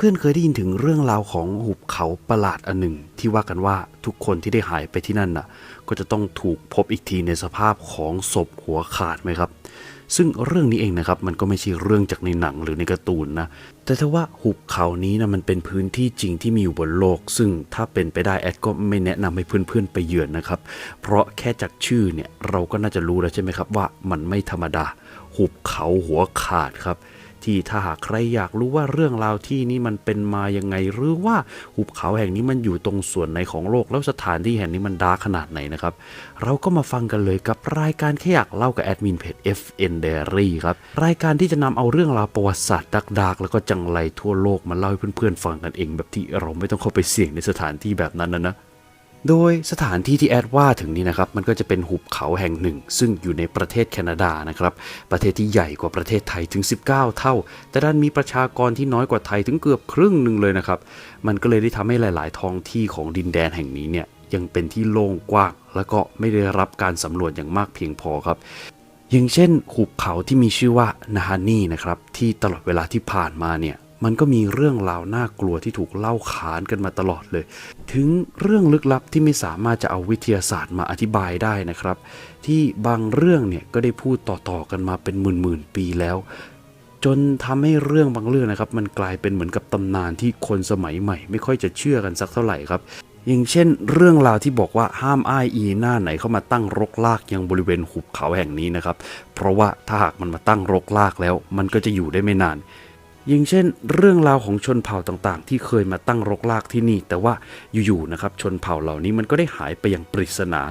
พื่อนๆเคยได้ยินถึงเรื่องราวของหุบเขาประหลาดอันหนึ่ง ที่ว่ากันว่าทุกคนที่ได้หายไปที่นั่นน่ะ ก็จะต้องถูกพบอีกทีในสภาพของศพหัวขาดไหมครับ ซึ่งเรื่องนี้เองนะครับมันก็ไม่ใช่เรื่องจากในหนังหรือในการ์ตูนนะแต่ถ้าว่าหุบเขานี้นะมันเป็นพื้นที่จริงที่มีอยู่บนโลก ซึ่งถ้าเป็นไปได้แอดก็ไม่แนะนำให้เพื่อนๆไปเยือนนะครับ เพราะแค่จากชื่อเนี่ยเราก็น่าจะรู้แล้วใช่ไหมครับว่ามันไม่ธรรมดา หุบเขาหัวขาดครับ ที่ถ้าหากใครอยากรู้ว่าเรื่องราวที่นี้มันเป็นมายังไง หรือว่าหุบเขาแห่งนี้มันอยู่ตรงส่วนไหนของโลกแล้วสถานที่แห่งนี้มันดาร์ขนาดไหนนะครับ เราก็มาฟังกันเลยกับรายการแค่อยากเล่ากับแอดมินเพจ FN Diary ครับรายการที่จะนำเอาเรื่องราวประวัติศาสตร์ดักๆแล้วก็จังไรทั่วโลกมาเล่าให้เพื่อนๆฟังกันเอง แบบที่เราไม่ต้องเข้าไปเสี่ยงในสถานที่แบบนั้นนะนะ โดยสถานที่ที่แอดว่าถึงนี้นะครับมันก็จะเป็นหุบเขาแห่งหนึ่ง ซึ่งอยู่ในประเทศแคนาดานะครับประเทศที่ใหญ่กว่าประเทศไทยถึง 19 เท่า แต่ด้านมีประชากรที่น้อยกว่าไทยถึงเกือบครึ่งหนึ่งเลยนะครับมันก็เลยได้ทำให้หลาย ๆ ท้องที่ของดินแดนแห่งนี้เนี่ยยังเป็นที่โล่งกว้าง แล้วก็ไม่ได้รับการสำรวจอย่างมากเพียงพอครับอย่างเช่นหุบเขาที่มีชื่อว่านาฮานี่นะครับที่ตลอดเวลาที่ผ่านมาเนี่ย มันก็มีเรื่องราวน่ากลัวที่ถูกเล่าขานกันมาตลอดเลย ถึงเรื่องลึกลับที่ไม่สามารถจะเอาวิทยาศาสตร์มาอธิบายได้นะครับ ที่บางเรื่องเนี่ยก็ได้พูดต่อๆกันมาเป็นหมื่นๆปีแล้ว จนทำให้เรื่องบางเรื่องนะครับ มันกลายเป็นเหมือนกับตำนานที่คนสมัยใหม่ ไม่ค่อยจะเชื่อกันสักเท่าไหร่ครับอย่างเช่น เรื่องราวที่บอกว่าห้ามอ้ายอีหน้าไหนเข้ามาตั้งรกลากยังบริเวณหุบเขาแห่งนี้นะครับ เพราะว่าถ้าหากมันมาตั้งรกลากแล้ว มันก็จะอยู่ได้ไม่นาน อย่างเช่น เรื่องราวของชนเผ่าต่างๆ ที่เคยมาตั้งรกรากที่นี่ แต่ว่าอยู่ๆนะครับชนเผ่าเหล่านี้มันก็ได้หายไปอย่างปริศนา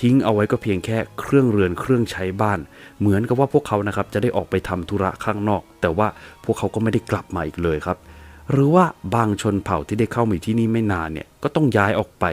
ทิ้งเอาไว้ก็เพียงแค่เครื่องเรือนเครื่องใช้บ้าน เหมือนกับว่าพวกเขานะครับจะได้ออกไปทำธุระข้างนอก แต่ว่าพวกเขาก็ไม่ได้กลับมาอีกเลยครับหรือว่าบางชนเผ่าที่ได้เข้ามาที่นี่ไม่นานเนี่ยก็ต้องย้ายออกไป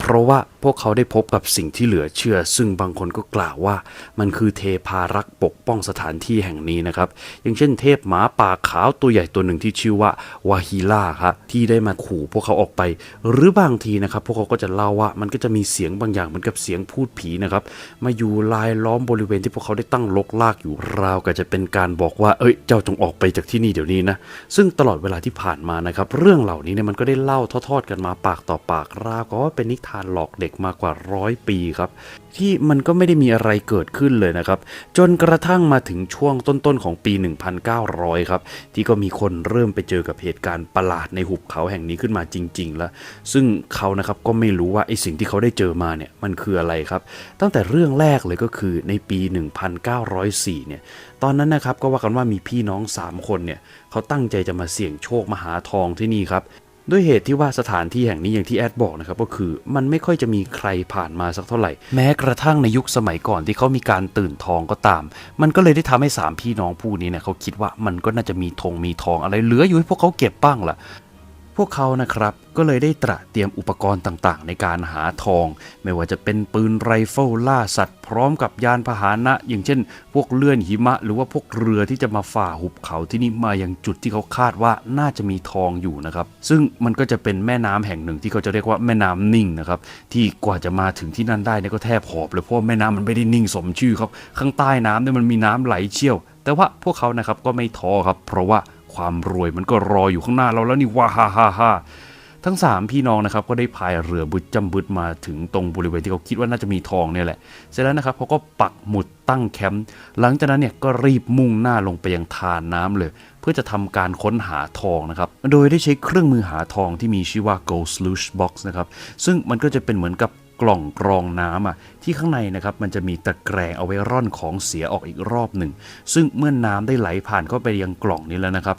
เพราะว่าพวกเขาได้พบกับสิ่งที่เหลือเชื่อ ซึ่งบางคนก็กล่าวว่า มันคือเทพารักษ์ปกป้องสถานที่แห่งนี้นะครับ อย่างเช่นเทพหมาป่าขาวตัวใหญ่ตัวหนึ่งที่ชื่อว่าวาฮิล่าครับที่ได้มาขู่พวกเขาออกไป หรือบางทีนะครับ พวกเขาก็จะเล่าว่ามันก็จะมีเสียงบางอย่างเหมือนกับเสียงพูดผีนะครับมาอยู่ลายล้อมบริเวณที่พวกเขาได้ตั้งลกลากอยู่ราวกับจะเป็นการบอกว่า เอ้ย เจ้าจงออกไปจากที่นี่เดี๋ยวนี้นะซึ่งตลอดเวลาที่ผ่านมานะครับ เรื่องเหล่านี้เนี่ยมันก็ได้เล่าทอดๆกันมาปากต่อปากราวกับว่าเป็นนิทานหลอกเด็กมากกว่าร้อยปีครับ ที่มันก็ไม่ได้มีอะไรเกิดขึ้นเลยนะครับ จนกระทั่งมาถึงช่วงต้นๆของปี 1900 ครับ ที่ก็มีคนเริ่มไปเจอกับเหตุการณ์ประหลาดในหุบเขาแห่งนี้ขึ้นมาจริง ๆ แล้ว ซึ่งเขานะครับก็ไม่รู้ว่าไอ้สิ่งที่เขาได้เจอมาเนี่ยมันคืออะไรครับ ตั้งแต่เรื่องแรกเลยก็คือในปี 1904 เนี่ยตอนนั้นนะครับก็ว่ากันว่ามีพี่น้อง 3 คนเนี่ยเขาตั้งใจจะมาเสี่ยงโชคมาหาทองที่นี่ครับ ด้วยเหตุที่ว่าสถานที่แห่งนี้อย่างที่แอดบอกนะครับก็คือมันไม่ค่อยจะมีใครผ่านมาสักเท่าไหร่ แม้กระทั่งในยุคสมัยก่อนที่เขามีการตื่นทองก็ตาม มันก็เลยได้ทำให้สามพี่น้องผู้นี้เนี่ยเขาคิดว่ามันก็น่าจะมีธงมีทองอะไรเหลืออยู่ให้พวกเขาเก็บบ้างล่ะ วกเขานะครับก็เลยได้ตระเตรียมอุปกรณ์ต่างๆ ในการหาทอง ไม่ว่าจะเป็นปืนไรเฟิลล่าสัตว์ พร้อมกับยานพาหนะ อย่างเช่น พวกเลื่อนหิมะ หรือว่าพวกเรือที่จะมาฝ่าหุบเขาที่นี่มาอยังจุดที่เขาคาดว่าน่าจะมีทองอยู่นะครับ ซึ่งมันก็จะเป็นแม่น้ำแห่งหนึ่งที่เขาจะเรียกว่าแม่น้ำนิ่งนะครับที่กว่าจะมาถึงที่นั่นได้เนี่ยก็แทบหอบเลยเพราะว่าแม่น้ำมันไม่ได้นิ่งสมชื่อครับข้างใต้น้ำเนี่ยมันมีน้ำไหลเชี่ยว แต่ว่าพวกเขานะครับก็ไม่ท้อครับ เพราะว่า ความรวยมันก็รออยู่ข้างหน้าเราแล้วนี่ว่าฮ่าฮ่าฮ่าทั้ง 3 พี่น้องนะครับก็ได้พายเรือบึดจำบึดมาถึงตรงบริเวณที่เขาคิดว่าน่าจะมีทองเนี่ยแหละ เสร็จแล้วนะครับเขาก็ปักหมุดตั้งแคมป์หลังจากนั้นเนี่ยก็รีบมุ่งหน้าลงไปยังทานน้ำเลย เพื่อจะทำการค้นหาทองนะครับ โดยได้ใช้เครื่องมือหาทองที่มีชื่อว่า Gold Sluice Box นะครับซึ่งมันก็จะเป็นเหมือนกับ กล่องกรองน้ำอะที่ข้างในนะครับมันจะมีตะแกรงเอาไว้ร่อนของเสียออกอีกรอบหนึ่ง ซึ่งเมื่อนน้ำได้ไหลผ่านเข้าไปยังกล่องนี้แล้วนะครับ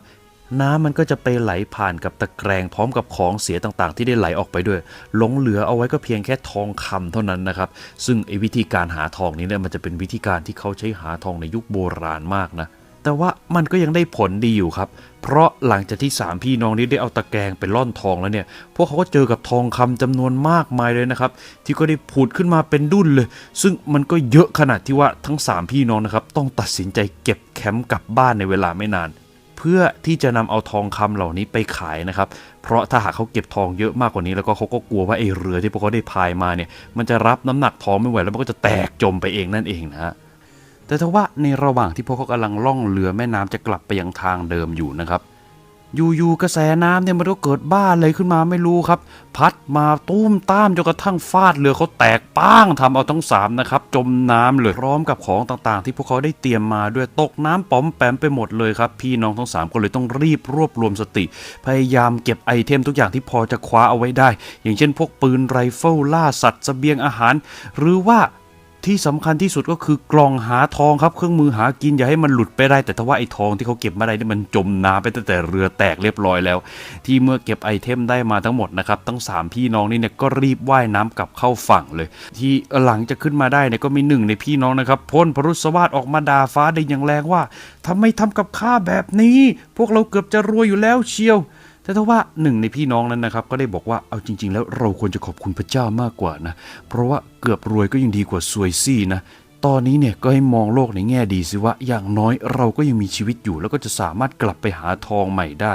น้ำมันก็จะไปไหลผ่านกับตะแกรงพร้อมกับของเสียต่างๆ ที่ได้ไหลออกไปด้วย หลงเหลือเอาไว้ก็เพียงแค่ทองคำเท่านั้นนะครับ ซึ่งไอ้วิธีการหาทองนี้เนี่ยมันจะเป็นวิธีการที่เขาใช้หาทองในยุคโบราณมากนะ แต่ว่ามันก็ยังได้ผลดีอยู่ครับ เพราะหลังจากที่ 3 พี่น้องนี้ได้เอาตะแกรงไปล่อนทองแล้วเนี่ย พวกเขาก็เจอกับทองคำจำนวนมากมายเลยนะครับ ที่ก็ได้ผุดขึ้นมาเป็นดุนเลย ซึ่งมันก็เยอะขนาดที่ว่าทั้ง 3 พี่น้องนะครับต้องตัดสินใจเก็บแคมป์กลับบ้านในเวลาไม่นาน เพื่อที่จะนำเอาทองคำเหล่านี้ไปขายนะครับ เพราะถ้าหากเขาเก็บทองเยอะมากกว่านี้แล้วก็เขาก็กลัวว่าไอ้เรือที่พวกเขาได้พายมาเนี่ย มันจะรับน้ำหนักทองไม่ไหวแล้วมันก็จะแตกจมไปเองนั่นเองนะฮะ แต่ถ้าว่าในระหว่างที่พวกเขากำลังล่องเรือแม่น้ำจะกลับไปยังทางเดิมอยู่นะครับอยู่ๆกระแสน้ำเนี่ยมันก็เกิดบ้าอะไรขึ้นมาไม่รู้ครับ พัดมาตุ้มตามจนกระทั่งฟาดเรือเขาแตกป้างทำเอาทั้งสามนะครับจมน้ำเลยพร้อมกับของต่างๆ ที่พวกเขาได้เตรียมมาด้วยตกน้ำป๋อมแปมไปหมดเลยครับ พี่น้องทั้งสามก็เลยต้องรีบรวบรวมสติ พยายามเก็บไอเทมทุกอย่างที่พอจะคว้าเอาไว้ได้ อย่างเช่น พวกปืนไรเฟิลล่าสัตว์เสบียงอาหาร หรือว่า ที่สำคัญที่สุดก็คือกล่องหาทองครับ เครื่องมือหากินอย่าให้มันหลุดไปได้ แต่ถ้าว่าไอ้ทองที่เขาเก็บมาได้นี่มันจมน้ำไปตั้งแต่เรือแตกเรียบร้อยแล้ว ที่เมื่อเก็บไอเทมได้มาทั้งหมดนะครับทั้งสามพี่น้องนี่เนี่ยก็รีบว่ายน้ำกลับเข้าฝั่งเลย ที่หลังจะขึ้นมาได้เนี่ยก็มีหนึ่งในพี่น้องนะครับพ่นพรุษวาดออกมาด่าฟ้าได้อย่างแรงว่าทำไมทำกับข้าแบบนี้ พวกเราเกือบจะรวยอยู่แล้วเชียว แต่ถ้าว่าหนึ่งในพี่น้องนั้นนะครับ ก็ได้บอกว่าเอาจริง ๆ แล้วเราควรจะขอบคุณพระเจ้ามากกว่านะ เพราะว่าเกือบรวยก็ยังดีกว่าซวยซี่นะ ตอนนี้เนี่ยก็ให้มองโลกในแง่ดีสิว่าอย่างน้อยเราก็ยังมีชีวิตอยู่ แล้วก็จะสามารถกลับไปหาทองใหม่ได้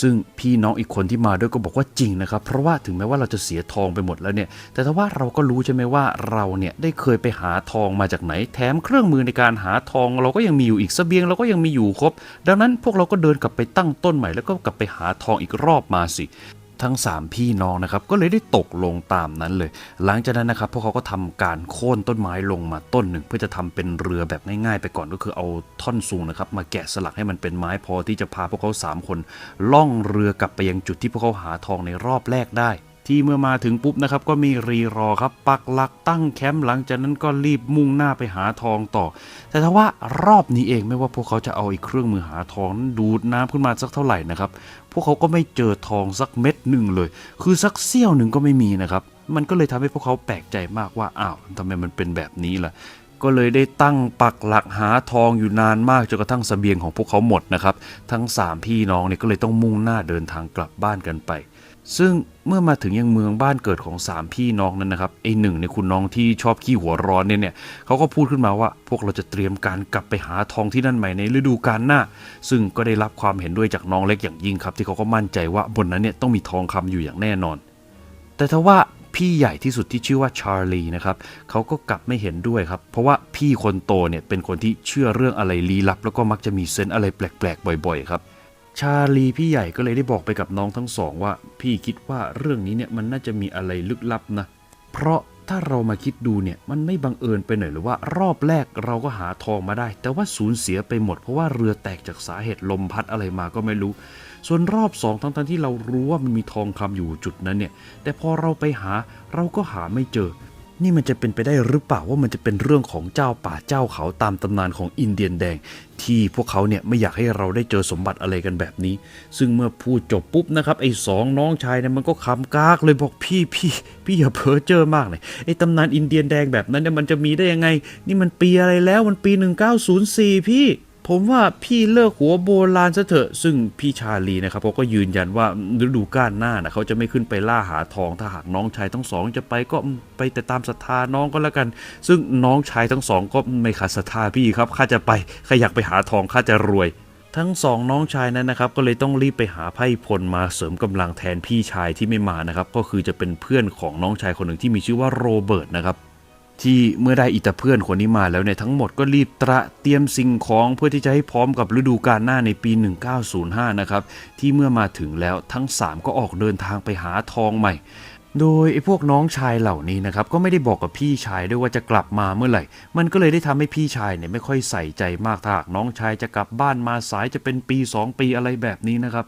ซึ่งพี่น้องอีกคนที่มาด้วยก็บอกว่าจริงนะครับ เพราะว่าถึงแม้ว่าเราจะเสียทองไปหมดแล้วเนี่ย แต่ถ้าว่าเราก็รู้ใช่ไหมว่าเราเนี่ยได้เคยไปหาทองมาจากไหน แถมเครื่องมือในการหาทอง เราก็ยังมีอยู่อีกเสบียงเราก็ยังมีอยู่ครบ ดังนั้นพวกเราก็เดินกลับไปตั้งต้นใหม่แล้วก็กลับไปหาทองอีกรอบมาสิ ทั้ง 3 พี่น้องนะครับก็เลยได้ตกลงตามนั้นเลย หลังจากนั้นนะครับพวกเขาก็ทำการโค่นต้นไม้ลงมาต้นหนึ่ง เพื่อจะทำเป็นเรือแบบง่ายๆ ไปก่อนก็คือเอาท่อนสูงนะครับมาแกะสลักให้มันเป็นไม้พอที่จะพาพวกเขา 3 คน ล่องเรือกลับไปยังจุดที่พวกเขาหาทองในรอบแรกได้ ที่เมื่อมาถึงปุ๊บนะครับก็มีรีรอครับปักหลักตั้งแคมป์หลังจากนั้นก็รีบมุ่งหน้าไปหาทองต่อ แต่ถ้าว่ารอบนี้เองไม่ว่าพวกเขาจะเอาอีกเครื่องมือหาทองดูดน้ำขึ้นมาสักเท่าไหร่นะครับพวกเขาก็ไม่เจอทองสักเม็ดหนึ่งเลย คือสักเสี้ยวหนึ่งก็ไม่มีนะครับมันก็เลยทำให้พวกเขาแปลกใจมากว่าอ้าวทำไมมันเป็นแบบนี้ล่ะก็เลยได้ตั้งปักหลักหาทองอยู่นานมากจนกระทั่งเสบียงของพวกเขาหมดนะครับ ทั้ง 3 พี่น้องเนี่ยก็เลยต้องมุ่งหน้าเดินทางกลับบ้านกันไป ซึ่งเมื่อมาถึงยังเมืองบ้านเกิดของ 3 พี่น้องนั้นนะครับไอหนึ่งในคุณน้องที่ชอบขี้หัวร้อนเนี่ยเนี่ยเขาก็พูดขึ้นมาว่า พวกเราจะเตรียมการกลับไปหาทองที่นั่นใหม่ในฤดูกาลหน้า ซึ่งก็ได้รับความเห็นด้วยจากน้องเล็กอย่างยิ่งครับ ที่เขาก็มั่นใจว่าบนนั้นเนี่ยต้องมีทองคำอยู่อย่างแน่นอน แต่ถ้าว่าพี่ใหญ่ที่สุดที่ชื่อว่าชาร์ลีนะครับเขาก็กลับไม่เห็นด้วยครับ เพราะว่าพี่คนโตเนี่ยเป็นคนที่เชื่อเรื่องอะไรลี้ลับ แล้วก็มักจะมีเซนอะไรแปลกๆ บ่อย ๆ ครับ ชาลีพี่ใหญ่ก็เลยได้บอกไปกับน้องทั้งสองว่า พี่คิดว่าเรื่องนี้เนี่ยมันน่าจะมีอะไรลึกลับนะ เพราะถ้าเรามาคิดดูเนี่ยมันไม่บังเอิญไปหน่อยหรือว่ารอบแรกเราก็หาทองมาได้ แต่ว่าสูญเสียไปหมด เพราะว่าเรือแตกจากสาเหตุลมพัดอะไรมาก็ไม่รู้ ส่วนรอบสองทั้งๆที่เรารู้ว่ามันมีทองคำอยู่จุดนั้นเนี่ย แต่พอเราไปหาเราก็หาไม่เจอ นี่มันจะเป็นไปได้หรือเปล่าว่ามันจะเป็นเรื่องของเจ้าป่าเจ้าเขาตามตำนานของอินเดียนแดง ที่พวกเขาเนี่ยไม่อยากให้เราได้เจอสมบัติอะไรกันแบบนี้ ซึ่งเมื่อพูดจบปุ๊บนะครับไอ้สองน้องชายเนี่ยมันก็คำกากเลยบอกพี่พี่พี่อย่าเพ้อเจอมากเลยไอ้ตำนานอินเดียนแดงแบบนั้นเนี่ยมันจะมีได้ยังไง นี่มันปีอะไรแล้วมันปี 1904 พี่ ผมว่าพี่เลิกหัวโบราณซะเถอะ ซึ่งพี่ชาลีนะครับเขาก็ยืนยันว่าฤดูกาลหน้านะเขาจะไม่ขึ้นไปล่าหาทองถ้าหากน้องชายทั้งสอง จะไปก็ไปแต่ตามศรัทธาน้องก็แล้วกัน ซึ่งน้องชายทั้งสองก็ไม่ขาดศรัทธาพี่ครับข้าจะไปข้าอยากไปหาทองข้าจะรวยทั้งสองน้องชายนั้นนะครับก็เลยต้องรีบไปหาไพ่พลมาเสริมกำลังแทนพี่ชายที่ไม่มานะครับก็คือจะเป็นเพื่อนของน้องชายคนหนึ่งที่มีชื่อว่าโรเบิร์ตนะครับ ที่เมื่อได้อิตาเพื่อนคนนี้มาแล้วเนี่ยทั้งหมดก็รีบตระเตรียมสิ่งของเพื่อที่จะให้พร้อมกับฤดูกาลหน้าในปี 1905 นะครับ ที่เมื่อมาถึงแล้วทั้ง 3 ก็ออกเดินทางไปหาทองใหม่ โดยไอ้พวกน้องชายเหล่านี้นะครับ ก็ไม่ได้บอกกับพี่ชายด้วยว่าจะกลับมาเมื่อไหร่ มันก็เลยได้ทำให้พี่ชายเนี่ยไม่ค่อยใส่ใจมากถ้าน้องชายจะกลับบ้านมาสายจะเป็นปี 2 ปีอะไรแบบนี้นะครับ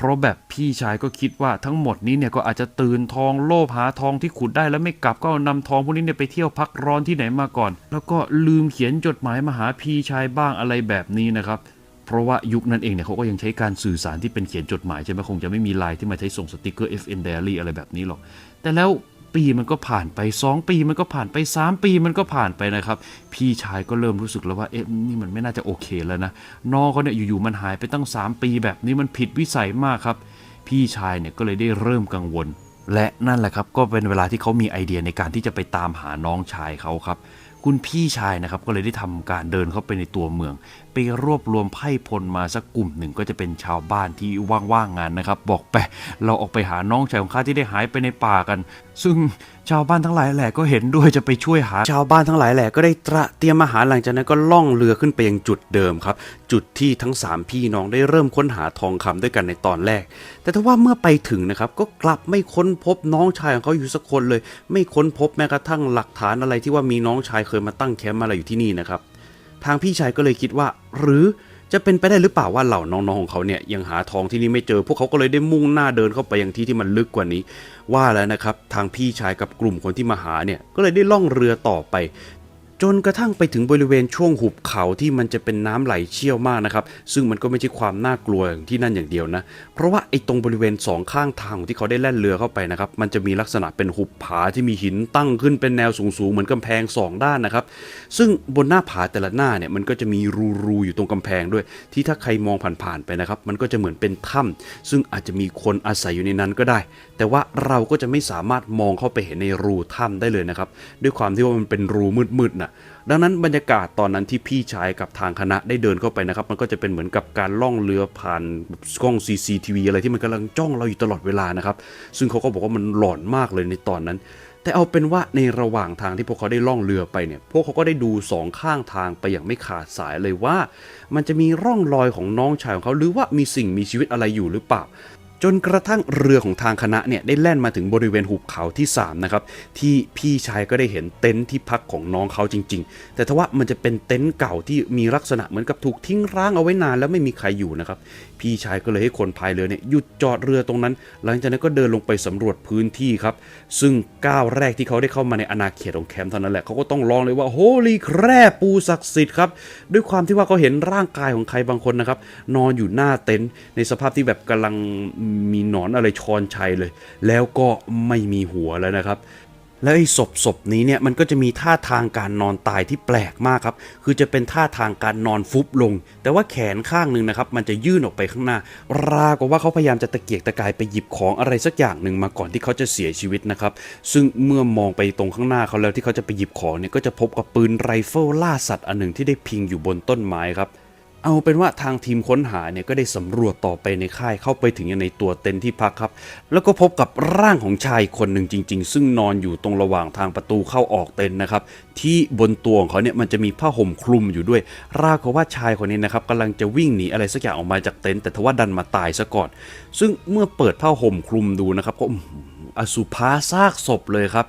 เพราะแบบพี่ชายก็คิดว่าทั้งหมดนี้เนี่ยก็อาจจะตื่นทองโลภหาทองที่ขุดได้แล้วไม่กลับก็นำนำทองพวกนี้เนี่ยไปเที่ยวพักร้อนที่ไหนมาก่อน แล้วก็ลืมเขียนจดหมายมาหาพี่ชายบ้างอะไรแบบนี้นะครับเพราะว่ายุคนั้นเองเนี่ยเขาก็ยังใช้การสื่อสารที่เป็นเขียนจดหมายใช่ไหมคงจะไม่มีไลน์ที่มาใช้ส่งสติกเกอร์ FN Diary อะไรแบบนี้หรอก แต่แล้ว ปีมันก็ผ่านไป 2 ปีมันก็ผ่านไป 3 ปีมันก็ผ่านไปนะครับ พี่ชายก็เริ่มรู้สึกแล้วว่าเอ๊ะนี่มันไม่น่าจะโอเคแล้วนะน้องเขาเนี่ยอยู่ๆมันหายไปตั้ง 3 ปีแบบนี้มันผิดวิสัยมากครับ พี่ชายเนี่ยก็เลยได้เริ่มกังวล และนั่นแหละครับก็เป็นเวลาที่เขามีไอเดียในการที่จะไปตามหาน้องชายเขาครับ คุณพี่ชายนะครับก็เลยได้ทำการเดินเข้าไปในตัวเมือง ไปรวบรวมไพ่พลมาสักกลุ่มหนึ่งก็จะเป็นชาวบ้านที่ว่างๆงานนะครับ บอกไปเราออกไปหาน้องชายของข้าที่ได้หายไปในป่ากัน ซึ่ง ชาวบ้านทั้งหลายแหละก็เห็นด้วยจะไปช่วยหา ชาวบ้านทั้งหลายแหละก็ได้ตระเตรียมอาหารหลังจากนั้นก็ล่องเรือขึ้นไปยังจุดเดิมครับ จุดที่ทั้งสามพี่น้องได้เริ่มค้นหาทองคำด้วยกันในตอนแรก แต่ถ้าว่าเมื่อไปถึงนะครับก็กลับไม่ค้นพบน้องชายของเขาอยู่สักคนเลย ไม่ค้นพบแม้กระทั่งหลักฐานอะไรที่ว่ามีน้องชายเคยมาตั้งแคมป์อะไรอยู่ที่นี่นะครับทางพี่ชายก็เลยคิดว่า หรือ จะเป็นไปได้หรือเปล่าว่าเหล่าน้องๆของเขาเนี่ยยังหาทองที่นี่ไม่เจอ พวกเขาก็เลยได้มุ่งหน้าเดินเข้าไปยังที่ที่มันลึกกว่านี้ ว่าแล้วนะครับ ทางพี่ชายกับกลุ่มคนที่มาหาเนี่ยก็เลยได้ล่องเรือต่อไป จนกระทั่งไปถึงบริเวณช่วงหุบเขาที่มันจะเป็นน้ำไหลเชี่ยวมากนะครับ ซึ่งมันก็ไม่ใช่ความน่ากลัวอย่างที่นั่นอย่างเดียวนะ เพราะว่าไอ้ตรงบริเวณสองข้างทางที่เขาได้แล่นเรือเข้าไปนะครับ มันจะมีลักษณะเป็นหุบผาที่มีหินตั้งขึ้นเป็นแนวสูงๆเหมือนกำแพงสองด้านนะครับ ซึ่งบนหน้าผาแต่ละหน้าเนี่ยมันก็จะมีรูๆอยู่ตรงกำแพงด้วย ที่ถ้าใครมองผ่านๆไปนะครับ มันก็จะเหมือนเป็นถ้ำซึ่งอาจจะมีคนอาศัยอยู่ในนั้นก็ได้ แต่ว่าเราก็จะไม่สามารถมองเข้าไปเห็นในรูถ้ำได้เลยนะครับ ด้วยความที่ว่ามันเป็นรูมืดๆนะดังนั้นบรรยากาศตอนนั้นที่พี่ชายกับทางคณะได้เดินเข้าไปนะครับ มันก็จะเป็นเหมือนกับการล่องเรือผ่านกล้อง CCTV อะไรที่มันกำลังจ้องเราอยู่ตลอดเวลานะครับ ซึ่งเขาก็บอกว่ามันหลอนมากเลยในตอนนั้น แต่เอาเป็นว่าในระหว่างทางที่พวกเขาได้ล่องเรือไปเนี่ย พวกเขาก็ได้ดูสองข้างทางไปอย่างไม่ขาดสายเลยว่า มันจะมีร่องรอยของน้องชายของเขาหรือว่ามีสิ่งมีชีวิตอะไรอยู่หรือเปล่า จนกระทั่งเรือของทางคณะเนี่ยได้แล่นมาถึงบริเวณหุบเขาที่3นะครับที่พี่ชายก็ได้เห็นเต็นท์ที่พักของน้องเขาจริง ๆ แต่ทว่ามันจะเป็นเต็นท์เก่าที่มีลักษณะเหมือนกับถูกทิ้งร้างเอาไว้นานแล้วไม่มีใครอยู่นะครับ พี่ชายก็เลยให้คนพายเรือเนี่ยหยุดจอดเรือตรงนั้น หลังจากนั้นก็เดินลงไปสำรวจพื้นที่ครับ ซึ่งก้าวแรกที่เขาได้เข้ามาในอาณาเขตของแคมป์เท่านั้นแหละเขาก็ต้องร้องเลยว่าโฮลีแคร่ปูศักดิ์สิทธิ์ครับด้วยความที่ว่าเขาเห็นร่างกายของใครบางคนนะครับนอนอยู่หน้าเต็นท์ในสภาพที่แบบกำลังมีหนอนอะไรชอนชัยเลย แล้วก็ไม่มีหัวแล้วนะครับ แล้วไอ้ศพศพนี้เนี่ยมันก็จะมีท่าทางการนอนตายที่แปลกมากครับ คือจะเป็นท่าทางการนอนฟุบลง แต่ว่าแขนข้างหนึ่งนะครับ มันจะยื่นออกไปข้างหน้า ราวกับว่าเขาพยายามจะตะเกียกตะกายไปหยิบของอะไรสักอย่างหนึ่งมาก่อนที่เขาจะเสียชีวิตนะครับ ซึ่งเมื่อมองไปตรงข้างหน้าเขาแล้วที่เขาจะไปหยิบของเนี่ยก็จะพบกับปืนไรเฟิลล่าสัตว์อันหนึ่งที่ได้พิงอยู่บนต้นไม้ครับ เอาเป็นว่าทางทีมค้นหาเนี่ยก็ได้สำรวจต่อไปในค่ายเข้าไปถึงยังในตัวเต็นท์ที่พักครับ แล้วก็พบกับร่างของชายคนหนึ่งจริง ๆ ซึ่งนอนอยู่ตรงระหว่างทางประตูเข้าออกเต็นท์นะครับ ที่บนตัวของเขาเนี่ยมันจะมีผ้าห่มคลุมอยู่ด้วยราวกับว่าชายคนนี้นะครับกำลังจะวิ่งหนีอะไรสักอย่างออกมาจากเต็นท์แต่ทว่าดันมาตายซะก่อน ซึ่งเมื่อเปิดผ้าห่มคลุมดูนะครับก็อื้อหืออสุภาซากศพเลยครับ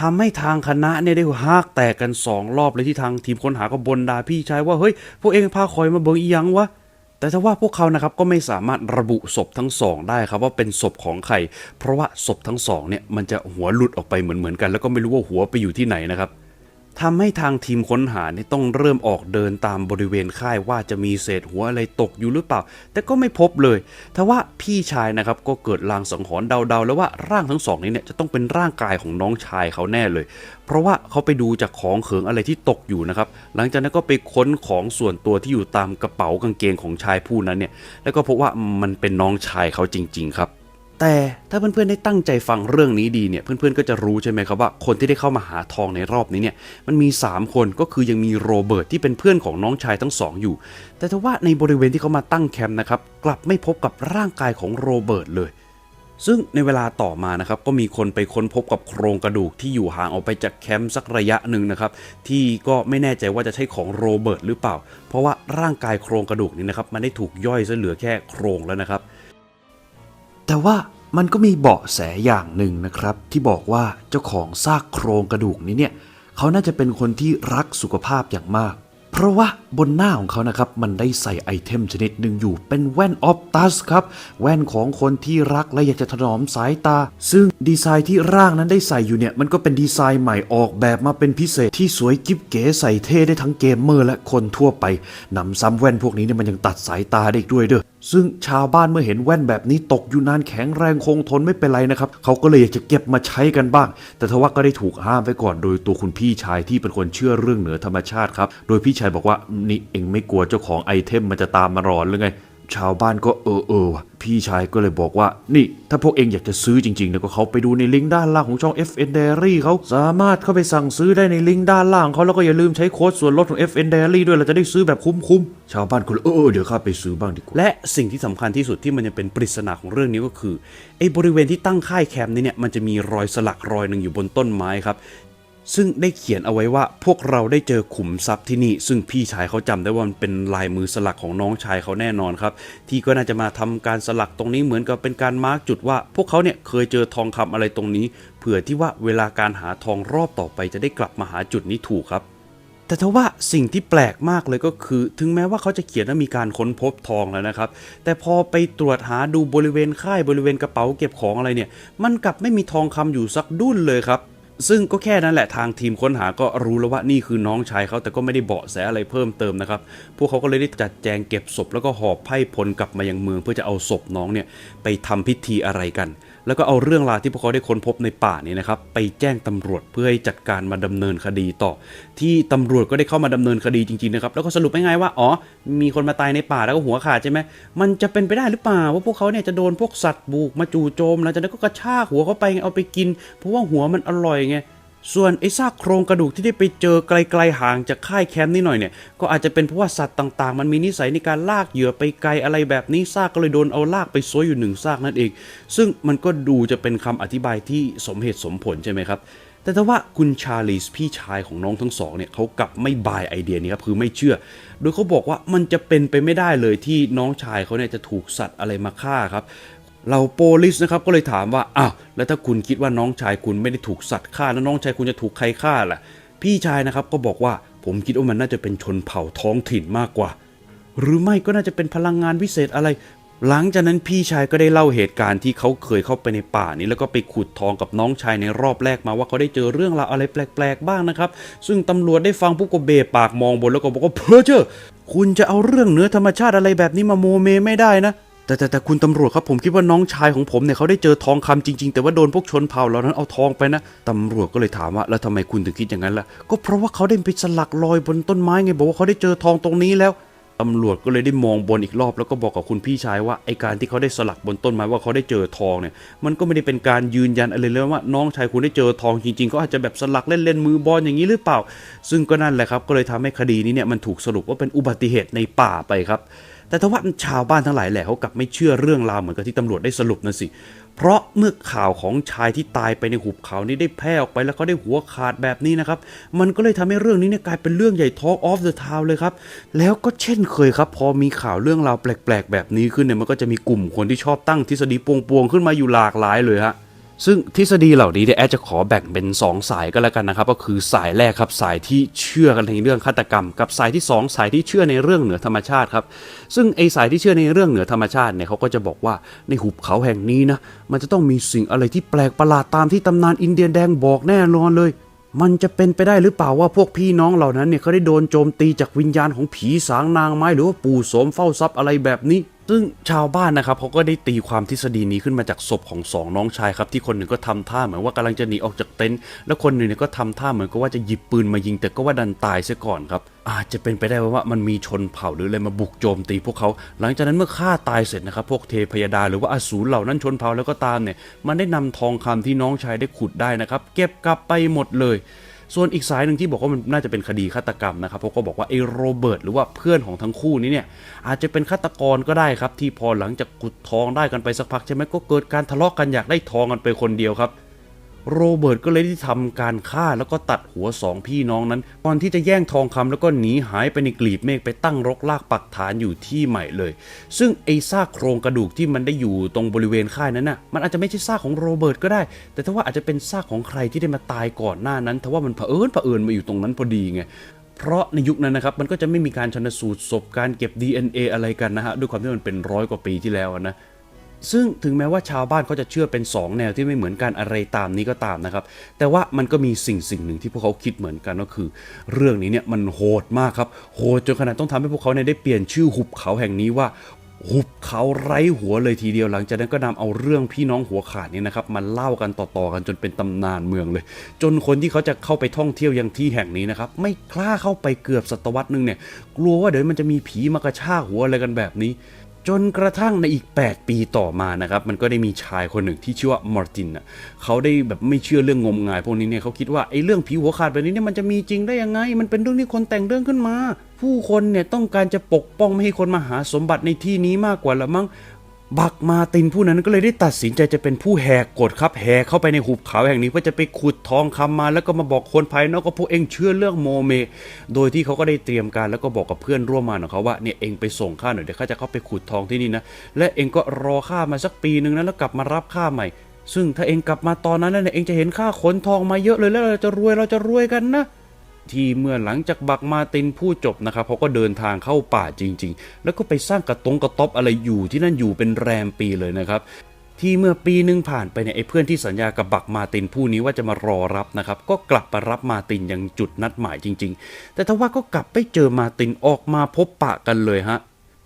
ทำให้ทางคณะเนี่ยได้หักแตกกันสองรอบเลยที่ทางทีมค้นหาก็บนด่าพี่ชายว่าเฮ้ยพวกเองพาคอยมาเบิงอีหยังวะแต่ถ้าว่าพวกเขานะครับก็ไม่สามารถระบุศพทั้งสองได้ครับว่าเป็นศพของใคร เพราะว่าศพทั้งสองเนี่ยมันจะหัวหลุดออกไปเหมือนๆกัน แล้วก็ไม่รู้ว่าหัวไปอยู่ที่ไหนนะครับ ทำให้ทางทีมค้นหาเนี่ยต้องเริ่มออกเดินตามบริเวณค่ายว่าจะมีเศษหัวอะไรตกอยู่หรือเปล่า แต่ก็ไม่พบเลยทว่าพี่ชายนะครับก็เกิดลางสังหรณ์เดาๆ แล้วว่าร่างทั้งสองนี้เนี่ยจะต้องเป็นร่างกายของน้องชายเขาแน่เลย เพราะว่าเขาไปดูจากของเขิงอะไรที่ตกอยู่นะครับ หลังจากนั้นก็ไปค้นของส่วนตัวที่อยู่ตามกระเป๋ากางเกงของชายผู้นั้นเนี่ย แล้วก็พบว่ามันเป็นน้องชายเขาจริง ๆ ครับ แต่ถ้าเพื่อนๆได้ตั้งใจฟังเรื่องนี้ดีเนี่ยเพื่อนๆก็จะรู้ใช่ไหมครับว่าคนที่ได้เข้ามาหาทองในรอบนี้เนี่ยมันมี 3 คนก็คือยังมีโรเบิร์ตที่เป็นเพื่อนของน้องชายทั้งสองอยู่ แต่ถ้าว่าในบริเวณที่เขามาตั้งแคมป์นะครับกลับไม่พบกับร่างกายของโรเบิร์ตเลยซึ่งในเวลาต่อมานะครับก็มีคนไปค้นพบกับโครงกระดูกที่อยู่ห่างออกไปจากแคมป์สักระยะหนึ่งนะครับที่ก็ไม่แน่ใจว่าจะใช่ของโรเบิร์ตหรือเปล่า เพราะว่าร่างกายโครงกระดูกนี้นะครับมันได้ถูกย่อยซะเหลือแค่โครงแล้วนะครับ แต่ว่า มันก็มีเบาะแสอย่างหนึ่งนะครับ ที่บอกว่าเจ้าของซากโครงกระดูกนี้เนี่ยเขาน่าจะเป็นคนที่รักสุขภาพอย่างมาก เพราะว่า บนหน้าของเขานะครับ มันได้ใส่ไอเทมชนิดหนึ่งอยู่เป็นแว่นออฟตัสครับ แว่นของคนที่รักและอยากจะถนอมสายตา ซึ่งดีไซน์ที่ร่างนั้นได้ใส่อยู่เนี่ย มันก็เป็นดีไซน์ใหม่ออกแบบมาเป็นพิเศษที่สวยกิ๊บเก๋ใส่เท่ได้ทั้งเกมเมอร์และคนทั่วไปนำซ้ำแว่นพวกนี้เนี่ยมันยังตัดสายตาได้อีกด้วยเด้อซึ่งชาวบ้านเมื่อเห็นแว่นแบบนี้ตกอยู่นานแข็งแรงคงทนไม่เป็นไรนะครับ เขาก็เลยอยากจะเก็บมาใช้กันบ้าง แต่ทว่าก็ได้ถูกห้ามไว้ก่อนโดยตัวคุณพี่ชายที่เป็นคนเชื่อเรื่องเหนือธรรมชาติครับ โดยพี่ชายบอกว่านี่เองไม่กลัวเจ้าของไอเทมมันจะตามมาหลอนหรือไง ชาวบ้านก็เออเออพี่ชายก็เลยบอกว่า นี่ถ้าพวกเองอยากจะซื้อจริงๆเนี่ยก็เขาไปดูในลิงก์ด้านล่างของช่อง FN Diary เขาสามารถเข้าไปสั่งซื้อได้ในลิงก์ด้านล่างเขาแล้วก็อย่าลืมใช้โค้ดส่วนลดของ FN Diary ด้วยเราจะได้ซื้อแบบคุ้มๆ ชาวบ้านก็เลยเออเออเดี๋ยวข้าไปซื้อบ้างดีกว่าและสิ่งที่สำคัญที่สุดที่มันยังเป็นปริศนาของเรื่องนี้ก็คือไอ้บริเวณที่ตั้งค่ายแคมป์นี้เนี่ยมันจะมีรอยสลักรอยหนึ่งอยู่บนต้นไม้ครับ ซึ่งได้เขียนเอาไว้ว่าพวกเราได้เจอขุมทรัพย์ที่นี่ ซึ่งพี่ชายเขาจำได้ว่ามันเป็นลายมือสลักของน้องชายเขาแน่นอนครับ ที่ก็น่าจะมาทำการสลักตรงนี้เหมือนกับเป็นการมาร์กจุดว่า พวกเขาเนี่ยเคยเจอทองคำอะไรตรงนี้ เผื่อที่ว่าเวลาการหาทองรอบต่อไปจะได้กลับมาหาจุดนี้ถูกครับแต่ถ้าว่าสิ่งที่แปลกมากเลยก็คือ ถึงแม้ว่าเขาจะเขียนว่ามีการค้นพบทองแล้วนะครับ แต่พอไปตรวจหาดูบริเวณค่ายบริเวณกระเป๋าเก็บของอะไรเนี่ย มันกลับไม่มีทองคำอยู่สักดุ้นเลยครับ ซึ่งก็แค่นั้นแหละทางทีมค้นหาก็รู้แล้วว่านี่คือน้องชายเขาแต่ก็ไม่ได้เบาะแสอะไรเพิ่มเติมนะครับ พวกเขาก็เลยได้จัดแจงเก็บศพแล้วก็หอบไพ่พลกลับมายังเมือง เพื่อจะเอาศพน้องเนี่ยไปทำพิธีอะไรกัน แล้วก็เอาเรื่องราวที่พวกเขาได้ค้นพบในป่านี้นะครับไปแจ้งตำรวจเพื่อให้จัดการมาดำเนินคดีต่อ ที่ตำรวจก็ได้เข้ามาดำเนินคดีจริงๆนะครับแล้วก็สรุปง่ายๆว่าอ๋อมีคนมาตายในป่าแล้วก็หัวขาดใช่ไหมมันจะเป็นไปได้หรือเปล่าว่าพวกเขาเนี่ยจะโดนพวกสัตว์บุกมาจู่โจมแล้วจากนั้นก็กระชากหัวเขาไปเอาไปกิน เพราะว่าหัวมันอร่อยไง ส่วนไอ้ซากโครงกระดูกที่ได้ไปเจอไกลๆห่างจากค่ายแคมป์นี่หน่อยเนี่ย ก็อาจจะเป็นเพราะว่าสัตว์ต่างๆ มันมีนิสัยในการลากเหยื่อไปไกลอะไรแบบนี้ซากก็เลยโดนเอาลากไปซวยอยู่หนึ่งซากนั่นเอง ซึ่งมันก็ดูจะเป็นคำอธิบายที่สมเหตุสมผลใช่ไหมครับ แต่ถ้าว่าคุณชาลีสพี่ชายของน้องทั้งสองเนี่ยเขากลับไม่บายไอเดียนี้ครับคือไม่เชื่อ โดยเขาบอกว่ามันจะเป็นไปไม่ได้เลยที่น้องชายเขาเนี่ยจะถูกสัตว์อะไรมาฆ่าครับ เราโปลิสนะครับก็เลยถามว่าอ้าวแล้วถ้าคุณคิดว่าน้องชายคุณไม่ได้ถูกสัตว์ฆ่าแล้วน้องชายคุณจะถูกใครฆ่าล่ะ พี่ชายนะครับก็บอกว่าผมคิดว่ามันน่าจะเป็นชนเผ่าท้องถิ่นมากกว่า หรือไม่ก็น่าจะเป็นพลังงานวิเศษอะไร หลังจากนั้นพี่ชายก็ได้เล่าเหตุการณ์ที่เขาเคยเข้าไปในป่านี้ แล้วก็ไปขุดทองกับน้องชายในรอบแรกมาว่าเขาได้เจอเรื่องราวอะไรแปลก ๆ บ้างนะครับ ซึ่งตำรวจได้ฟังปุ๊บก็เบะปากมองบนแล้วก็บอกว่าเพ้อเจ้อคุณจะเอาเรื่องเหนือธรรมชาติอะไรแบบนี้มาโมเมไม่ได้นะ แต่แต่แต่คุณตำรวจครับผมคิดว่าน้องชายของผมเนี่ยเขาได้เจอทองคำจริง ๆ แต่ว่าโดนพวกชนเผ่าเหล่านั้นเอาทองไปนะตำรวจก็เลยถามว่าแล้วทำไมคุณถึงคิดอย่างนั้นล่ะ ก็เพราะว่าเขาได้ไปสลักรอยบนต้นไม้ไงบอกว่าเขาได้เจอทองตรงนี้แล้วตำรวจก็เลยได้มองบนอีกรอบ แล้วก็บอกกับคุณพี่ชายว่าไอการที่เขาได้สลักบนต้นไม้ว่าเขาได้เจอทองเนี่ย มันก็ไม่ได้เป็นการยืนยันอะไรเลยว่าน้องชายคุณได้เจอทองจริงๆเขาอาจจะแบบสลักเล่นๆมือบอลอย่างนี้หรือเปล่า ซึ่งก็นั่นแหละครับก็เลยทำให้คดีนี้เนี่ยมันถูกสรุปว่าเป็นอุบัติเหตุในป่าไปครับ แต่ถ้าว่าชาวบ้านทั้งหลายแหละเขากลับไม่เชื่อเรื่องราวเหมือนกับที่ตำรวจได้สรุปนะสิ เพราะเมื่อข่าวของชายที่ตายไปในหุบเขานี้ได้แพร่ออกไปแล้วเขาได้หัวขาดแบบนี้นะครับ มันก็เลยทำให้เรื่องนี้เนี่ยกลายเป็นเรื่องใหญ่ Talk of the Town เลยครับ แล้วก็เช่นเคยครับ พอมีข่าวเรื่องราวแปลกๆ แบบนี้ขึ้นเนี่ยมันก็จะมีกลุ่มคนที่ชอบตั้งทฤษฎีปวงๆขึ้นมาอยู่หลากหลายเลยฮะ ซึ่งทฤษฎีเหล่านี้เนี่ยแอดจะขอแบ่งเป็น 2 สายก็แล้วกันนะครับ ก็คือสายแรกครับสายที่เชื่อกันในเรื่องฆาตกรรม กับสายที่ 2 สายที่เชื่อในเรื่องเหนือธรรมชาติครับซึ่งไอสายที่เชื่อในเรื่องเหนือธรรมชาติเนี่ยเขาก็จะบอกว่าในหุบเขาแห่งนี้นะมันจะต้องมีสิ่งอะไรที่แปลกประหลาดตามที่ตำนานอินเดียนแดงบอกแน่นอนเลย มันจะเป็นไปได้หรือเปล่าว่าพวกพี่น้องเหล่านั้นเนี่ยเขาได้โดนโจมตีจากวิญญาณของผีสางนางไม้หรือว่าปู่โสมเฝ้าทรัพย์อะไรแบบนี้ ซึ่งชาวบ้านนะครับเขาก็ได้ตีความทฤษฎีนี้ขึ้นมาจากศพของสองน้องชายครับที่คนหนึ่งก็ทำท่าเหมือนว่ากำลังจะหนีออกจากเต็นท์แล้วคนหนึ่งเนี่ยก็ทำท่าเหมือนกับว่าจะหยิบปืนมายิงแต่ก็ว่าดันตายเสียก่อนครับอาจจะเป็นไปได้ว่ามันมีชนเผ่าหรืออะไรมาบุกโจมตีพวกเขา หลังจากนั้นเมื่อฆ่าตายเสร็จนะครับพวกเทพยดาหรือว่าอสูรเหล่านั้นชนเผ่าแล้วก็ตามเนี่ยมันได้นำทองคำที่น้องชายได้ขุดได้นะครับเก็บกลับไปหมดเลย ส่วนอีกสายหนึ่งที่บอกว่ามันน่าจะเป็นคดีฆาตกรรมนะครับเพราะก็บอกว่าไอ้โรเบิร์ตหรือว่าเพื่อนของทั้งคู่นี้เนี่ยอาจจะเป็นฆาตกรก็ได้ครับที่พอหลังจากขุดทองได้กันไปสักพักใช่ไหมก็เกิดการทะเลาะกันอยากได้ทองกันไปคนเดียวครับ โรเบิร์ตก็เลยได้ทำการฆ่าแล้วก็ตัดหัวสองพี่น้องนั้นก่อนที่จะแย่งทองคำแล้วก็หนีหายไปในกลีบเมฆไปตั้งรกรากปักฐานอยู่ที่ใหม่เลย ซึ่งไอ้ซากโครงกระดูกที่มันได้อยู่ตรงบริเวณค่ายนั้นน่ะมันอาจจะไม่ใช่ซากของโรเบิร์ตก็ได้ แต่ถ้าว่าอาจจะเป็นซากของใครที่ได้มาตายก่อนหน้านั้นถ้าว่ามันเผอิญเผอิญมาอยู่ตรงนั้นพอดีไงเพราะในยุคนั้นนะครับมันก็จะไม่มีการชันสูตรศพการเก็บ DNA อะไรกันนะฮะด้วยความที่มันเป็นร้อยกว่าปีที่แล้วนะ ซึ่งถึงแม้ว่าชาวบ้านเขาจะเชื่อเป็น 2 แนวที่ไม่เหมือนกันอะไรตามนี้ก็ตามนะครับ แต่ว่ามันก็มีสิ่งสิ่งหนึ่งที่พวกเขาคิดเหมือนกันก็คือ เรื่องนี้เนี่ยมันโหดมากครับโหดจนขนาดต้องทำให้พวกเขาเนี่ยได้เปลี่ยนชื่อหุบเขาแห่งนี้ว่าหุบเขาไร้หัวเลยทีเดียวหลังจากนั้นก็นำเอาเรื่องพี่น้องหัวขาดนี้นะครับมาเล่ากันต่อๆกันจนเป็นตำนานเมืองเลย จนคนที่เขาจะเข้าไปท่องเที่ยวยังที่แห่งนี้นะครับไม่กล้าเข้าไปเกือบศตวรรษหนึ่งเนี่ย กลัวว่าเดี๋ยวมันจะมีผีมากระชากหัวอะไรกันแบบนี้ จนกระทั่งในอีก 8 ปีต่อมานะครับ มันก็ได้มีชายคนหนึ่งที่ชื่อว่ามอร์ตินอะเขาได้แบบไม่เชื่อเรื่องงมงายพวกนี้เนี่ยเขาคิดว่าไอ้เรื่องผีหัวขาดแบบนี้เนี่ยมันจะมีจริงได้ยังไง มันเป็นเรื่องที่คนแต่งเรื่องขึ้นมา ผู้คนเนี่ยต้องการจะปกป้องไม่ให้คนมาหาสมบัติในที่นี้มากกว่าละมั้ง บักมาตินผู้นั้นก็เลยได้ตัดสินใจจะเป็นผู้แหกกฎครับแหกเข้าไปในหุบเขาแห่งนี้เพื่อจะไปขุดทองคำมา แล้วก็มาบอกคนภายนอกก็พวกเองเชื่อเรื่องโมเม โดยที่เขาก็ได้เตรียมการแล้วก็บอกกับเพื่อนร่วมงานของเขาว่าเนี่ยเองไปส่งข้าหน่อยเดี๋ยวข้าจะเข้าไปขุดทองที่นี่นะและเองก็รอข้ามาสักปีหนึ่งนะแล้วกลับมารับข้าใหม่ ซึ่งถ้าเองกลับมาตอนนั้นเนี่ยเองจะเห็นข้าขนทองมาเยอะเลยแล้วเราจะรวยเราจะรวยกันนะ ที่เมื่อหลังจากบักมาตินพูดจบนะครับเขาก็เดินทางเข้าป่าจริง ๆ แล้วก็ไปสร้างกระตงกระต๊อบอะไรอยู่ที่นั่นอยู่เป็นแรมปีเลยนะครับที่เมื่อปีหนึ่งผ่านไปเนี่ยไอ้เพื่อนที่สัญญากับบักมาตินผู้นี้ว่าจะมารอรับนะครับ ก็กลับมารับมาตินยังจุดนัดหมายจริง ๆ แต่ทว่าก็กลับไปเจอมาตินออกมาพบปะกันเลยฮะ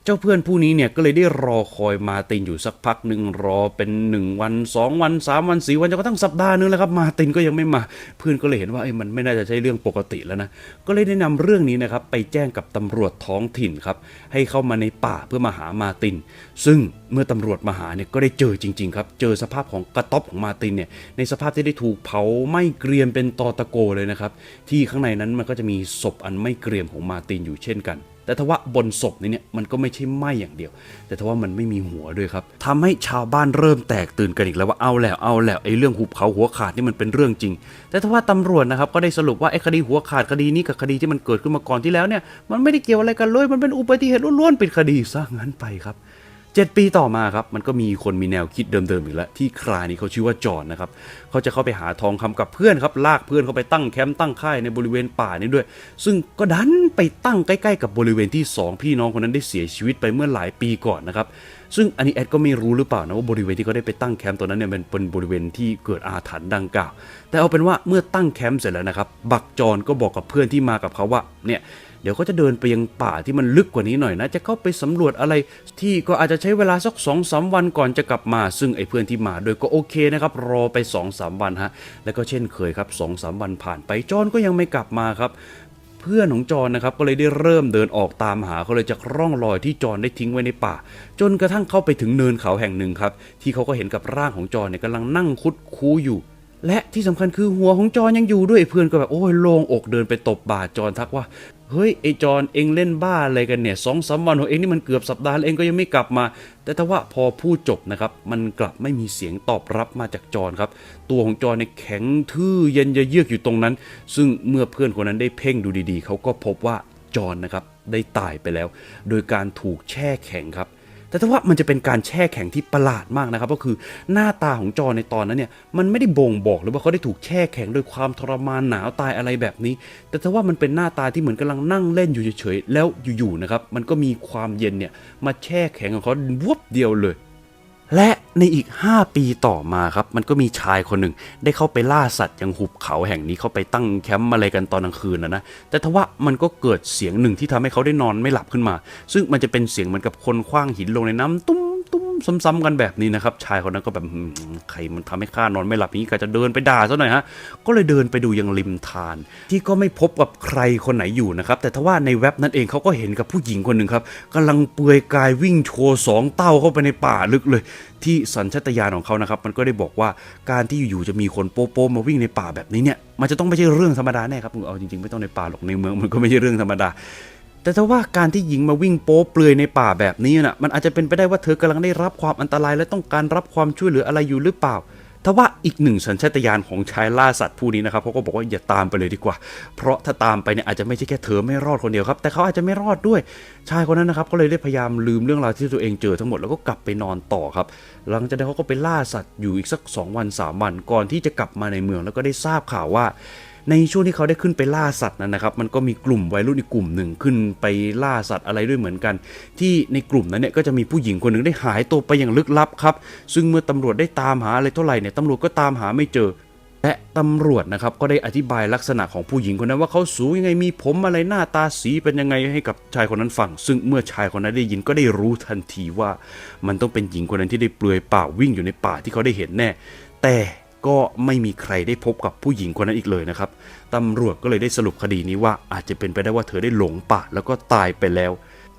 จ้าเพื่อนผู้นี้เนี่ยก็เลยได้รอคอยมาตินอยู่สักพักหนึ่งรอเป็นหนึ่งวันสองวันสามวันสี่วันจนกระทั่งสัปดาห์นึงแล้วครับมาตินก็ยังไม่มาเพื่อนก็เลยเห็นว่าเอ้มันไม่น่าจะใช่เรื่องปกติแล้วนะก็เลยได้นำเรื่องนี้นะครับไปแจ้งกับตำรวจท้องถิ่นครับให้เข้ามาในป่าเพื่อมาหามาติน ซึ่งเมื่อตำรวจมาหาเนี่ยก็ได้เจอจริง ๆ ครับ เจอสภาพของกระต๊อบของมาตินเนี่ยในสภาพที่ได้ถูกเผาไหม้เกรียมเป็นตอตะโกเลยนะครับที่ข้างในนั้นมันก็จะมีศพอันไม่เกรียมของมาตินอยู่เช่นกัน แต่ทว่าบนศพนี้เนี่ยมันก็ไม่ใช่ไหมอย่างเดียว แต่ทว่ามันไม่มีหัวด้วยครับทำให้ชาวบ้านเริ่มแตกตื่นกันอีกแล้วว่าเอาแล้วเอาแล้วไอ้เรื่องหุบเขาหัวขาดนี่มันเป็นเรื่องจริง แต่ทว่าตำรวจนะครับก็ได้สรุปว่าไอ้คดีหัวขาดคดีนี้กับคดีที่มันเกิดขึ้นมาก่อนที่แล้วเนี่ยมันไม่ได้เกี่ยวอะไรกันเลยมันเป็นอุบัติเหตุล้วนๆปิดคดีซะงั้นไปครับ เจ็ดปีต่อมาครับ มันก็มีคนมีแนวคิดเดิมๆอีกแล้ว ที่ครายนี้เขาชื่อว่าจอห์นนะครับเขาจะเข้าไปหาทองคำกับเพื่อนครับ ลากเพื่อนเข้าไปตั้งแคมป์ตั้งค่ายในบริเวณป่านี้ด้วย ซึ่งก็ดันไปตั้งใกล้ๆกับบริเวณที่สองพี่น้องคนนั้นได้เสียชีวิตไปเมื่อหลายปีก่อนนะครับซึ่งอันนี้แอดก็ไม่รู้หรือเปล่านะว่าบริเวณที่เขาได้ไปตั้งแคมป์ตัวนั้นเนี่ยมันเป็นบริเวณที่เกิดอาถรรพ์ดังกล่าว แต่เอาเป็นว่าเมื่อตั้งแคมป์เสร็จแล้วนะครับ บักจอนก็บอกกับเพื่อนที่มากับเขาว่าเนี่ย เดี๋ยวก็จะเดินไปยังป่าที่มันลึกกว่านี้หน่อยนะ จะเข้าไปสำรวจอะไรที่ก็อาจจะใช้เวลาสัก2อสวันก่อนจะกลับมา ซึ่งไอ้เพื่อนที่มาโดยก็โอเคนะครับ รอไป2อสวันฮะ แล้วก็เช่นเคยครับ2อสวันผ่านไปจอนก็ยังไม่กลับมาครับเพื่อนของจอนนะครับก็เลยได้เริ่มเดินออกตามหาเขาเลยจากร่องรอยที่จอนได้ทิ้งไว้ในป่า จนกระทั่งเข้าไปถึงเนินเขาแห่งหนึ่งครับ ที่เขาก็เห็นกับร่างของจอนเนี่ยกำลังนั่งคุดคูอยู่ และที่สำคัญคือหัวของจอนยังอยู่ด้วยเพื่อนก็แบบโอ้ยโล่งอกเดินไปตบบ่าจอนทักว่าเฮ้ยไอจอนเองเล่นบ้าอะไรกันเนี่ยสองสามวันของเองนี่มันเกือบสัปดาห์แล้วเองก็ยังไม่กลับมา แต่ถ้าว่าพอพูดจบนะครับ มันกลับไม่มีเสียงตอบรับมาจากจอนครับ ตัวของจอนเนี่ยแข็งทื่อเย็นเยือกอยู่ตรงนั้น ซึ่งเมื่อเพื่อนคนนั้นได้เพ่งดูดีๆ เขาก็พบว่าจอนนะครับได้ตายไปแล้ว โดยการถูกแช่แข็งครับ แต่ถ้าว่ามันจะเป็นการแช่แข็งที่ประหลาดมากนะครับ ก็คือหน้าตาของจอในตอนนั้นเนี่ยมันไม่ได้บ่งบอกหรือว่าเขาได้ถูกแช่แข็งโดยความทรมานหนาวตายอะไรแบบนี้ แต่ถ้าว่ามันเป็นหน้าตาที่เหมือนกำลังนั่งเล่นอยู่เฉยๆแล้วอยู่ๆนะครับมันก็มีความเย็นเนี่ยมาแช่แข็งของเขาวุบเดียวเลย และในอีก 5 ปีต่อมาครับ มันก็มีชายคนหนึ่ง ได้เข้าไปล่าสัตว์ยังหุบเขาแห่งนี้เข้าไปตั้งแคมป์อะไรกันตอนกลางคืนนะนะ แต่ทว่ามันก็เกิดเสียงหนึ่งที่ทำให้เขาได้นอนไม่หลับขึ้นมา ซึ่งมันจะเป็นเสียงเหมือนกับคนคว้างหินลงในน้ำตุ้ม ซ้ำๆกันแบบนี้นะครับ ชายคนนั้นก็แบบใครมันทำให้ข้านอนไม่หลับอย่างนี้ก็จะเดินไปด่าซะหน่อยฮะ ก็เลยเดินไปดูยังริมทาน ที่ก็ไม่พบกับใครคนไหนอยู่นะครับ แต่ทว่าในเว็บนั้นเองเขาก็เห็นกับผู้หญิงคนหนึ่งครับกำลังเปลือยกายวิ่งโชว์สองเต้าเข้าไปในป่าลึกเลย ที่สัญชาตญาณของเขานะครับ มันก็ได้บอกว่าการที่อยู่ๆจะมีคนโป๊ะมาวิ่งในป่าแบบนี้เนี่ยมันจะต้องไม่ใช่เรื่องธรรมดาแน่ครับเอาจริงๆไม่ต้องในป่าหรอกในเมืองมันก็ไม่ใช่เรื่องธรรมดา แต่ถ้าว่าการที่หญิงมาวิ่งโป๊เปลือยในป่าแบบนี้น่ะมันอาจจะเป็นไปได้ว่าเธอกำลังได้รับความอันตรายและต้องการรับความช่วยเหลืออะไรอยู่หรือเปล่าถ้าว่าอีกหนึ่งสัญชาตญาณของชายล่าสัตว์ผู้นี้นะครับเขาก็บอกว่าอย่าตามไปเลยดีกว่า เพราะถ้าตามไปเนี่ยอาจจะไม่ใช่แค่เธอไม่รอดคนเดียวครับ แต่เขาอาจจะไม่รอดด้วย ชายคนนั้นนะครับก็เลยได้พยายามลืมเรื่องราวที่ตัวเองเจอทั้งหมดแล้วก็กลับไปนอนต่อครับ หลังจากนั้นเขาก็ไปล่าสัตว์อยู่อีกสัก 2 วัน 3 วัน ก่อนที่จะกลับมาในเมืองแล้วก็ได้ทราบข่าวว่า ในช่วงที่เขาได้ขึ้นไปล่าสัตว์นั้นนะครับ มันก็มีกลุ่มวัยรุ่นอีกกลุ่มหนึ่งขึ้นไปล่าสัตว์อะไรด้วยเหมือนกัน ที่ในกลุ่มนั้นเนี่ยก็จะมีผู้หญิงคนหนึ่งได้หายตัวไปอย่างลึกลับครับ ซึ่งเมื่อตำรวจได้ตามหาอะไรเท่าไหร่เนี่ยตำรวจก็ตามหาไม่เจอและตำรวจนะครับก็ได้อธิบายลักษณะของผู้หญิงคนนั้นว่าเขาสูงยังไงมีผมอะไรหน้าตาสีเป็นยังไงให้กับชายคนนั้นฟัง ซึ่งเมื่อชายคนนั้นได้ยินก็ได้รู้ทันทีว่า มันต้องเป็นหญิงคนนั้นที่ได้เปลือยเปล่าวิ่งอยู่ในป่าที่เขาได้เห็นแน่ แต่ ก็ไม่มีใครได้พบกับผู้หญิงคนนั้นอีกเลยนะครับตำรวจก็เลยได้สรุปคดีนี้ว่าอาจจะเป็นไปได้ว่าเธอได้หลงป่าแล้วก็ตายไปแล้ว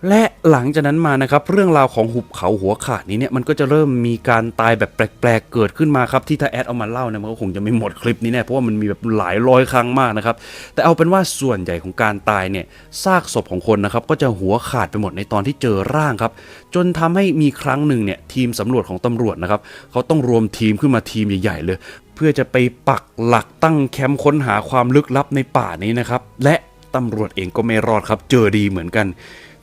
และหลังจากนั้นมานะครับเรื่องราวของหุบเขาหัวขาดนี้เนี่ยมันก็จะเริ่มมีการตายแบบแปลกๆเกิดขึ้นมาครับที่ถ้าแอดเอามาเล่าเนี่ยมันก็คงจะไม่หมดคลิปนี้แน่เพราะว่ามันมีแบบหลายร้อยครั้งมากนะครับแต่เอาเป็นว่าส่วนใหญ่ของการตายเนี่ยซากศพของคนนะครับก็จะหัวขาดไปหมดในตอนที่เจอร่างครับจนทำให้มีครั้งหนึ่งเนี่ยทีมสำรวจของตำรวจนะครับเขาต้องรวมทีมขึ้นมาทีมใหญ่ๆเลย เพื่อจะไปปักหลักตั้งแคมป์ค้นหาความลึกลับในป่านี้นะครับและตำรวจเองก็ไม่รอดครับ เจอดีเหมือนกัน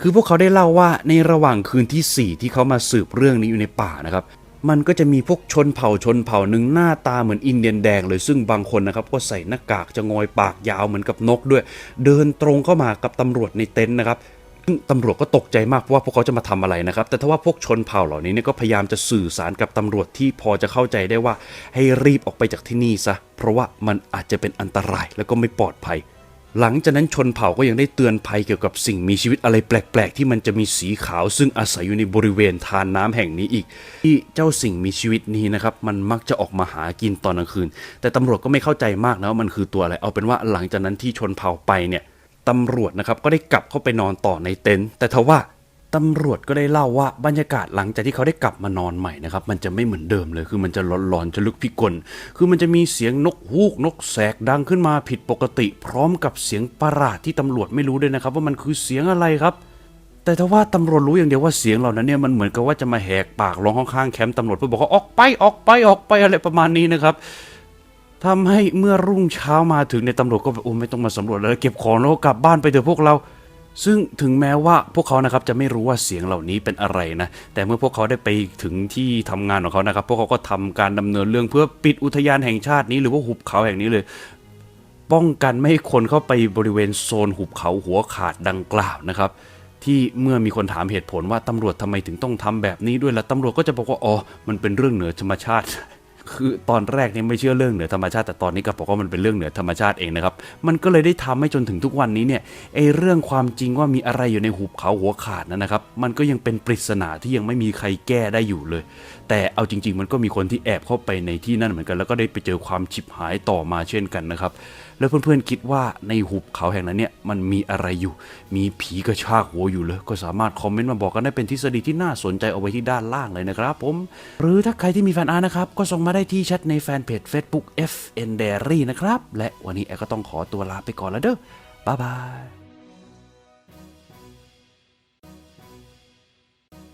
คือพวกเขาได้เล่าว่าในระหว่างคืนที่ 4 ที่เขามาสืบเรื่องนี้อยู่ในป่านะครับ มันก็จะมีพวกชนเผ่าชนเผ่าหนึ่งหน้าตาเหมือนอินเดียนแดงเลยซึ่งบางคนนะครับก็ใส่หน้ากากจะงอยปากยาวเหมือนกับนกด้วย เดินตรงเข้ามากับตำรวจในเต็นท์นะครับตำรวจก็ตกใจมากว่าพวกเขาจะมาทำอะไรนะครับ แต่ถ้าว่าพวกชนเผ่าเหล่านี้เนี่ยก็พยายามจะสื่อสารกับตำรวจที่พอจะเข้าใจได้ว่าให้รีบออกไปจากที่นี่ซะ เพราะว่ามันอาจจะเป็นอันตรายแล้วก็ไม่ปลอดภัย หลังจากนั้นชนเผ่าก็ยังได้เตือนภัยเกี่ยวกับสิ่งมีชีวิตอะไรแปลก ๆ ที่มันจะมีสีขาว ซึ่งอาศัยอยู่ในบริเวณทานน้ำแห่งนี้อีก ที่เจ้าสิ่งมีชีวิตนี้นะครับมันมักจะออกมาหากินตอนกลางคืน แต่ตำรวจก็ไม่เข้าใจมากนะว่ามันคือตัวอะไรเอาเป็นว่าหลังจากนั้นที่ชนเผ่าไปเนี่ยตำรวจนะครับก็ได้กลับเข้าไปนอนต่อในเต็นท์แต่ทว่า ตำรวจก็ได้เล่าว่าบรรยากาศหลังจากที่เขาได้กลับมานอนใหม่นะครับ มันจะไม่เหมือนเดิมเลย คือมันจะหลอนๆจะลึกพิกล คือมันจะมีเสียงนกฮูกนกแสกดังขึ้นมาผิดปกติ พร้อมกับเสียงประหลาดที่ตำรวจไม่รู้ด้วยนะครับ ว่ามันคือเสียงอะไรครับ แต่ถ้าว่าตำรวจรู้อย่างเดียวว่าเสียงเหล่านั้นเนี่ยมันเหมือนกับว่าจะมาแหกปากร้องข้างๆแคมป์ตำรวจเพื่อบอกว่าออกไปออกไปออกไปอะไรประมาณนี้นะครับทำให้เมื่อรุ่งเช้ามาถึงในตำรวจก็แบบโอ้ไม่ต้องมาสำรวจแล้วเก็บของแล้วกลับบ้านไปเถอะพวกเรา ซึ่งถึงแม้ว่าพวกเขานะครับจะไม่รู้ว่าเสียงเหล่านี้เป็นอะไรนะ แต่เมื่อพวกเขาได้ไปถึงที่ทำงานของเขานะครับ พวกเขาก็ทำการดำเนินเรื่องเพื่อปิดอุทยานแห่งชาตินี้หรือว่าหุบเขาแห่งนี้เลย ป้องกันไม่ให้คนเข้าไปบริเวณโซนหุบเขาหัวขาดดังกล่าวนะครับ ที่เมื่อมีคนถามเหตุผลว่าตำรวจทำไมถึงต้องทำแบบนี้ด้วยล่ะตำรวจก็จะบอกว่าอ๋อมันเป็นเรื่องเหนือธรรมชาติ คือตอนแรกเนี่ยไม่เชื่อเรื่องเหนือธรรมชาติแต่ตอนนี้ก็บอกว่ามันเป็นเรื่องเหนือธรรมชาติเองนะครับ มันก็เลยได้ทำให้จนถึงทุกวันนี้เนี่ยไอเรื่องความจริงว่ามีอะไรอยู่ในหุบเขาหัวขาดนั้นนะครับ มันก็ยังเป็นปริศนาที่ยังไม่มีใครแก้ได้อยู่เลย แต่เอาจริง ๆ มันก็มีคนที่แอบเข้าไปในที่นั่นเหมือนกันแล้วก็ได้ไปเจอความฉิบหายต่อมาเช่นกันนะครับ แล้วเพื่อนๆคิดว่าในหุบเขาแห่งนั้นเนี่ยมันมีอะไรอยู่ มีผีกระชากหัวอยู่เลยก็สามารถคอมเมนต์มาบอกกันได้เป็นทฤษฎีที่น่าสนใจเอาไว้ที่ด้านล่างเลยนะครับผม หรือถ้าใครที่มีแฟนอาร์นะครับก็ส่งมาได้ที่แชทในแฟนเพจ Facebook FN Diary นะครับและวันนี้แอร์ก็ต้องขอตัวลาไปก่อนแล้วเด้อบ๊ายบาย